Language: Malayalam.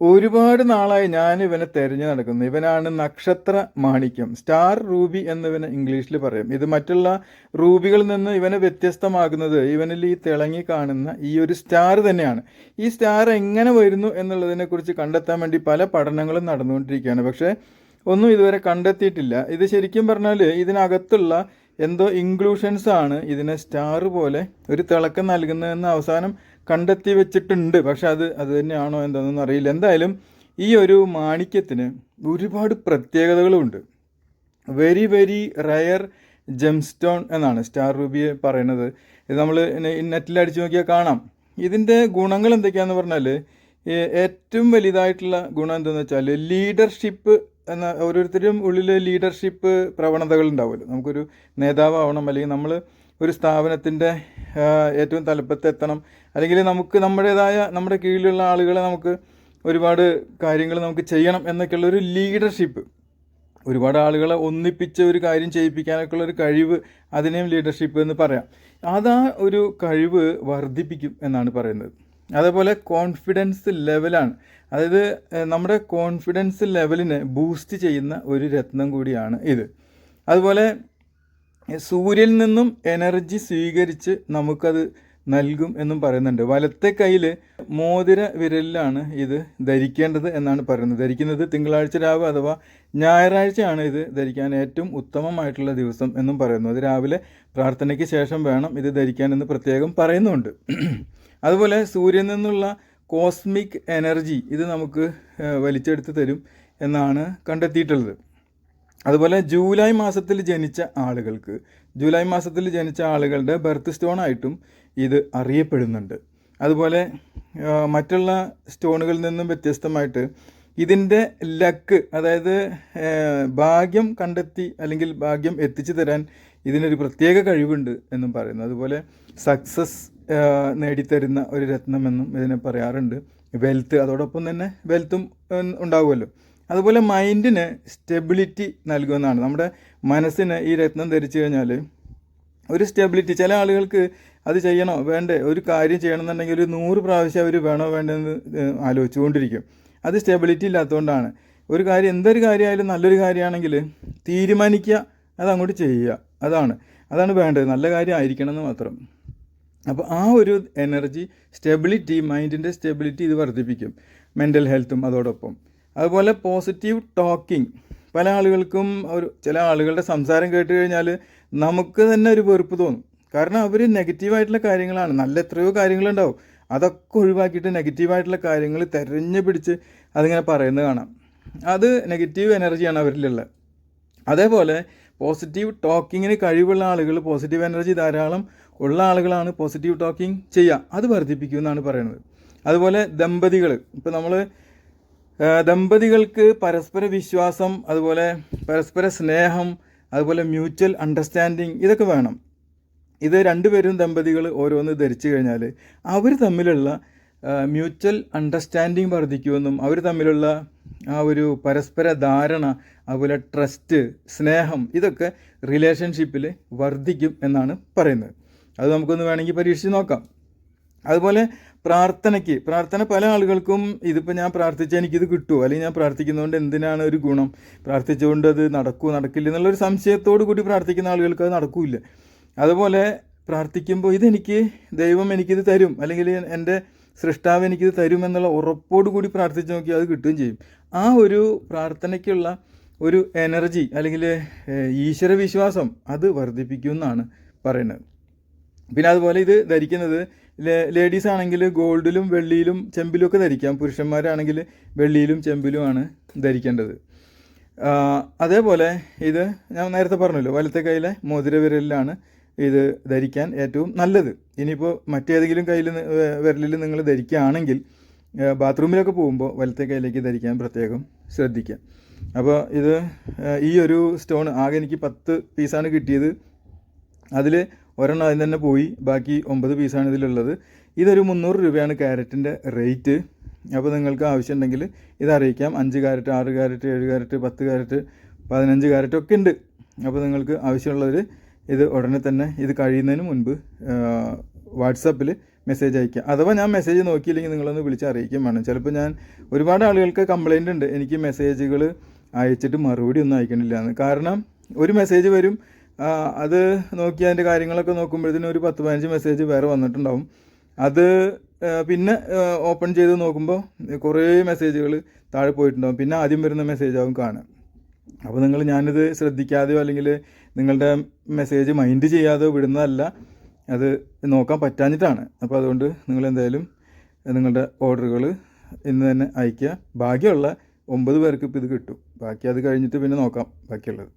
ഒരുപാട് നാളായി ഞാൻ ഇവനെ തെരഞ്ഞു നടക്കുന്നു. ഇവനാണ് നക്ഷത്ര മാണിക്യം. സ്റ്റാർ റൂബി എന്നിവനെ ഇംഗ്ലീഷിൽ പറയും. ഇത് മറ്റുള്ള റൂബികളിൽ നിന്ന് ഇവനെ വ്യത്യസ്തമാകുന്നത് ഇവനിൽ ഈ തിളങ്ങി കാണുന്ന ഈ ഒരു സ്റ്റാർ തന്നെയാണ്. ഈ സ്റ്റാർ എങ്ങനെ വരുന്നു എന്നുള്ളതിനെക്കുറിച്ച് കണ്ടെത്താൻ വേണ്ടി പല പഠനങ്ങളും നടന്നുകൊണ്ടിരിക്കുകയാണ്. പക്ഷേ ഒന്നും ഇതുവരെ കണ്ടെത്തിയിട്ടില്ല. ഇത് ശരിക്കും പറഞ്ഞാൽ ഇതിനകത്തുള്ള എന്തോ ഇൻക്ലൂഷൻസ് ആണ് ഇതിനെ സ്റ്റാർ പോലെ ഒരു തിളക്കം നൽകുന്നതെന്ന് അവസാനം കണ്ടെത്തി വെച്ചിട്ടുണ്ട്. പക്ഷെ അത് അത് തന്നെയാണോ എന്താണെന്നൊന്നും അറിയില്ല. എന്തായാലും ഈ ഒരു മാണിക്യത്തിന് ഒരുപാട് പ്രത്യേകതകളുമുണ്ട്. വെരി വെരി റയർ ജെംസ്റ്റോൺ എന്നാണ് സ്റ്റാർ റൂബിയെ പറയുന്നത്. ഇത് നമ്മൾ നെറ്റിൽ അടിച്ചു നോക്കിയാൽ കാണാം. ഇതിന്റെ ഗുണങ്ങൾ എന്തൊക്കെയാണെന്ന് പറഞ്ഞാൽ ഏറ്റവും വലുതായിട്ടുള്ള ഗുണം എന്താണെന്ന് വെച്ചാൽ ലീഡർഷിപ്പ് എന്ന ഓരോരുത്തരും ഉള്ളിൽ ലീഡർഷിപ്പ് പ്രവണതകൾ ഉണ്ടാവുമല്ലോ. നമുക്കൊരു നേതാവാവണം അല്ലെങ്കിൽ നമ്മൾ ഒരു സ്ഥാപനത്തിന്റെ ഏറ്റവും തലപ്പത്ത് എത്തണം. അല്ലെങ്കിൽ നമുക്ക് നമ്മുടേതായ നമ്മുടെ കീഴിലുള്ള ആളുകളെ നമുക്ക് ഒരുപാട് കാര്യങ്ങൾ നമുക്ക് ചെയ്യണം എന്നൊക്കെയുള്ള ഒരു ലീഡർഷിപ്പ്. ഒരുപാട് ആളുകളെ ഒന്നിപ്പിച്ച് ഒരു കാര്യം ചെയ്യിപ്പിക്കാനൊക്കെ ഉള്ള ഒരു കഴിവ് അതിനെയും ലീഡർഷിപ്പ് എന്ന് പറയാം. അതാ ഒരു കഴിവ് വർദ്ധിപ്പിക്കും എന്നാണ് പറയുന്നത്. അതേപോലെ കോൺഫിഡൻസ് ലെവലാണ്. അതായത് നമ്മുടെ കോൺഫിഡൻസ് ലെവലിനെ ബൂസ്റ്റ് ചെയ്യുന്ന ഒരു രത്നം കൂടിയാണ് ഇത്. അതുപോലെ സൂര്യനിൽ നിന്നും എനർജി സ്വീകരിച്ച് നമുക്കത് നൽകും എന്നും പറയുന്നുണ്ട്. വലത്തെ കയ്യിൽ മോതിര വിരലിലാണ് ഇത് ധരിക്കേണ്ടത് എന്നാണ് പറയുന്നത്. ധരിക്കുന്നത് തിങ്കളാഴ്ച രാവ് അഥവാ ഞായറാഴ്ചയാണ് ഇത് ധരിക്കാൻ ഏറ്റവും ഉത്തമമായിട്ടുള്ള ദിവസം എന്നും പറയുന്നു. അത് രാവിലെ പ്രാർത്ഥനയ്ക്ക് ശേഷം വേണം ഇത് ധരിക്കാൻ എന്ന് പ്രത്യേകം പറയുന്നുണ്ട്. അതുപോലെ സൂര്യനിൽ നിന്നുള്ള കോസ്മിക് എനർജി ഇത് നമുക്ക് വലിച്ചെടുത്ത് തരും എന്നാണ് കണ്ടെത്തിയിട്ടുള്ളത്. അതുപോലെ ജൂലൈ മാസത്തിൽ ജനിച്ച ആളുകൾക്ക് ജൂലൈ മാസത്തിൽ ജനിച്ച ആളുകളുടെ ബർത്ത് സ്റ്റോൺ ആയിട്ടും ഇത് അറിയപ്പെടുന്നുണ്ട്. അതുപോലെ മറ്റുള്ള സ്റ്റോണുകളിൽ നിന്നും വ്യത്യസ്തമായിട്ട് ഇതിന്റെ ലക്ക് അതായത് ഭാഗ്യം കണ്ടെത്തി അല്ലെങ്കിൽ ഭാഗ്യം എത്തിച്ചു തരാൻ ഇതിനൊരു പ്രത്യേക കഴിവുണ്ട് എന്നും പറയുന്നു. അതുപോലെ സക്സസ് നേടിത്തരുന്ന ഒരു രത്നമെന്നും ഇതിനെ പറയാറുണ്ട്. വെൽത്ത് അതോടൊപ്പം തന്നെ വെൽത്തും ഉണ്ടാവുമല്ലോ. അതുപോലെ മൈൻഡിന് സ്റ്റെബിലിറ്റി നൽകുമെന്നാണ്. നമ്മുടെ മനസ്സിന് ഈ രത്നം ധരിച്ചു കഴിഞ്ഞാൽ ഒരു സ്റ്റെബിലിറ്റി ചില ആളുകൾക്ക് അത് ചെയ്യണോ വേണ്ടേ ഒരു കാര്യം ചെയ്യണമെന്നുണ്ടെങ്കിൽ ഒരു നൂറ് പ്രാവശ്യം അവർ വേണോ വേണ്ടെന്ന് ആലോചിച്ചുകൊണ്ടിരിക്കും. അത് സ്റ്റെബിലിറ്റി ഇല്ലാത്തതുകൊണ്ടാണ്. ഒരു കാര്യം എന്തൊരു കാര്യമായാലും നല്ലൊരു കാര്യമാണെങ്കിൽ തീരുമാനിക്കുക അതങ്ങോട്ട് ചെയ്യുക. അതാണ്. അതാണ് വേണ്ടത്. നല്ല കാര്യമായിരിക്കണം എന്ന് മാത്രം. അപ്പോൾ ആ ഒരു എനർജി സ്റ്റെബിലിറ്റി മൈൻഡിന്റെ സ്റ്റെബിലിറ്റി ഇത് വർദ്ധിപ്പിക്കും. മെന്റൽ ഹെൽത്തും അതോടൊപ്പം. അതുപോലെ പോസിറ്റീവ് ടോക്കിംഗ് പല ആളുകൾക്കും ഒരു ചില ആളുകളുടെ സംസാരം കേട്ട് കഴിഞ്ഞാൽ നമുക്ക് തന്നെ ഒരു വെറുപ്പ് തോന്നും. കാരണം അവർ നെഗറ്റീവായിട്ടുള്ള കാര്യങ്ങളാണ്. നല്ല എത്രയോ കാര്യങ്ങളുണ്ടാവും. അതൊക്കെ ഒഴിവാക്കിയിട്ട് നെഗറ്റീവായിട്ടുള്ള കാര്യങ്ങൾ തെരഞ്ഞു പിടിച്ച് അതിങ്ങനെ പറയുന്നത് കാണാം. അത് നെഗറ്റീവ് എനർജിയാണ് അവരിലുള്ളത് അതേപോലെ പോസിറ്റീവ് ടോക്കിങ്ങിന് കഴിവുള്ള ആളുകൾ പോസിറ്റീവ് എനർജി ധാരാളം ഉള്ള ആളുകളാണ് പോസിറ്റീവ് ടോക്കിംഗ് ചെയ്യുക. അത് വർദ്ധിപ്പിക്കുമെന്നാണ് പറയുന്നത്. അതുപോലെ ദമ്പതികൾ ഇപ്പോൾ നമ്മൾ ദമ്പതികൾക്ക് പരസ്പര വിശ്വാസം അതുപോലെ പരസ്പര സ്നേഹം അതുപോലെ മ്യൂച്വൽ അണ്ടർസ്റ്റാൻഡിങ് ഇതൊക്കെ വേണം. ഇത് രണ്ടുപേരും ദമ്പതികൾ ഓരോന്ന് ധരിച്ചു കഴിഞ്ഞാൽ അവർ തമ്മിലുള്ള മ്യൂച്വൽ അണ്ടർസ്റ്റാൻഡിങ് വർദ്ധിക്കുമെന്നും അവർ തമ്മിലുള്ള ആ ഒരു പരസ്പര ധാരണ അതുപോലെ ട്രസ്റ്റ് സ്നേഹം ഇതൊക്കെ റിലേഷൻഷിപ്പിൽ വർദ്ധിക്കും എന്നാണ് പറയുന്നത്. അത് നമുക്കൊന്ന് വേണമെങ്കിൽ പരീക്ഷിച്ച് നോക്കാം. അതുപോലെ പ്രാർത്ഥനയ്ക്ക്. പ്രാർത്ഥന പല ആളുകൾക്കും ഇതിപ്പോൾ ഞാൻ പ്രാർത്ഥിച്ചാൽ എനിക്കിത് കിട്ടുമോ അല്ലെങ്കിൽ ഞാൻ പ്രാർത്ഥിക്കുന്നതുകൊണ്ട് എന്തിനാണ് ഒരു ഗുണം? പ്രാർത്ഥിച്ചുകൊണ്ട് അത് നടക്കുമോ നടക്കില്ല എന്നുള്ളൊരു സംശയത്തോടു കൂടി പ്രാർത്ഥിക്കുന്ന ആളുകൾക്ക് അത് നടക്കില്ല. അതുപോലെ പ്രാർത്ഥിക്കുമ്പോൾ ഇതെനിക്ക് ദൈവം എനിക്കിത് തരും അല്ലെങ്കിൽ എന്റെ സൃഷ്ടാവ് എനിക്കിത് തരും എന്നുള്ള ഉറപ്പോടു കൂടി പ്രാർത്ഥിച്ച് നോക്കിയാൽ അത് കിട്ടുകയും ചെയ്യും. ആ ഒരു പ്രാർത്ഥനയ്ക്കുള്ള ഒരു എനർജി അല്ലെങ്കിൽ ഈശ്വരവിശ്വാസം ഈശ്വര വിശ്വാസം അത് വർദ്ധിപ്പിക്കുമെന്നാണ് പറയുന്നത്. പിന്നെ അതുപോലെ ഇത് ധരിക്കുന്നത് ലേഡീസ് ആണെങ്കിൽ ഗോൾഡിലും വെള്ളിയിലും ചെമ്പിലും ഒക്കെ ധരിക്കാം. പുരുഷന്മാരാണെങ്കിൽ വെള്ളിയിലും ചെമ്പിലുമാണ് ധരിക്കേണ്ടത്. അതേപോലെ ഇത് ഞാൻ നേരത്തെ പറഞ്ഞല്ലോ വലത്തെ കയ്യിലെ മോതിര വിരലിലാണ് ഇത് ധരിക്കാൻ ഏറ്റവും നല്ലത്. ഇനിയിപ്പോൾ മറ്റേതെങ്കിലും കയ്യിൽ വിരലിൽ നിങ്ങൾ ധരിക്കുകയാണെങ്കിൽ ബാത്റൂമിലൊക്കെ പോകുമ്പോൾ വലത്തെ കയ്യിലേക്ക് ധരിക്കാൻ പ്രത്യേകം ശ്രദ്ധിക്കുക അപ്പോൾ ഇത് ഈ ഒരു സ്റ്റോൺ ആകെ എനിക്ക് പത്ത് പീസാണ് കിട്ടിയത്. അതിൽ ഒരെണ്ണം അതിൽ തന്നെ പോയി. ബാക്കി ഒമ്പത് പീസാണ് ഇതിലുള്ളത്. ഇതൊരു മുന്നൂറ് രൂപയാണ് ക്യാരറ്റിന്റെ റേറ്റ്. അപ്പോൾ നിങ്ങൾക്ക് ആവശ്യമുണ്ടെങ്കിൽ ഇത് അറിയിക്കാം. അഞ്ച് ക്യാരറ്റ് ആറ് ക്യാരറ്റ് ഏഴ് ക്യാരറ്റ് പത്ത് ക്യാരറ്റ് പതിനഞ്ച് ക്യാരറ്റ് ഒക്കെ ഉണ്ട്. അപ്പോൾ നിങ്ങൾക്ക് ആവശ്യമുള്ളവർ ഇത് ഉടനെ തന്നെ ഇത് കഴിയുന്നതിന് മുൻപ് വാട്സപ്പിൽ മെസ്സേജ് അയക്കുക അഥവാ ഞാൻ മെസ്സേജ് നോക്കിയില്ലെങ്കിൽ നിങ്ങളൊന്ന് വിളിച്ച് അറിയിക്കുകയും വേണം. ചിലപ്പോൾ ഞാൻ ഒരുപാട് ആളുകൾക്ക് കംപ്ലൈന്റ് ഉണ്ട്. എനിക്ക് മെസ്സേജുകൾ അയച്ചിട്ട് മറുപടി ഒന്നും അയക്കണില്ല എന്ന്. കാരണം ഒരു മെസ്സേജ് വരും അത് നോക്കി അതിന്റെ കാര്യങ്ങളൊക്കെ നോക്കുമ്പോഴത്തേനും ഒരു പത്ത് പതിനഞ്ച് മെസ്സേജ് വേറെ വന്നിട്ടുണ്ടാവും. അത് പിന്നെ ഓപ്പൺ ചെയ്ത് നോക്കുമ്പോൾ കുറേ മെസ്സേജുകൾ താഴെ പോയിട്ടുണ്ടാവും. പിന്നെ ആദ്യം വരുന്ന മെസ്സേജ് ആവും കാണുക. അപ്പോൾ നിങ്ങൾ ഞാനിത് ശ്രദ്ധിക്കാതെയോ അല്ലെങ്കിൽ നിങ്ങളുടെ മെസ്സേജ് മൈൻഡ് ചെയ്യാതെയോ വിടുന്നതല്ല. അത് നോക്കാൻ പറ്റാഞ്ഞിട്ടാണ്. അപ്പോൾ അതുകൊണ്ട് നിങ്ങൾ എന്തായാലും നിങ്ങളുടെ ഓർഡറുകൾ ഇന്ന് തന്നെ അയയ്ക്കുക. ബാക്കിയുള്ള ഒമ്പത് പേർക്ക് ഇപ്പോൾ ഇത് കിട്ടും. ബാക്കി അത് കഴിഞ്ഞിട്ട് പിന്നെ നോക്കാം ബാക്കിയുള്ളത്.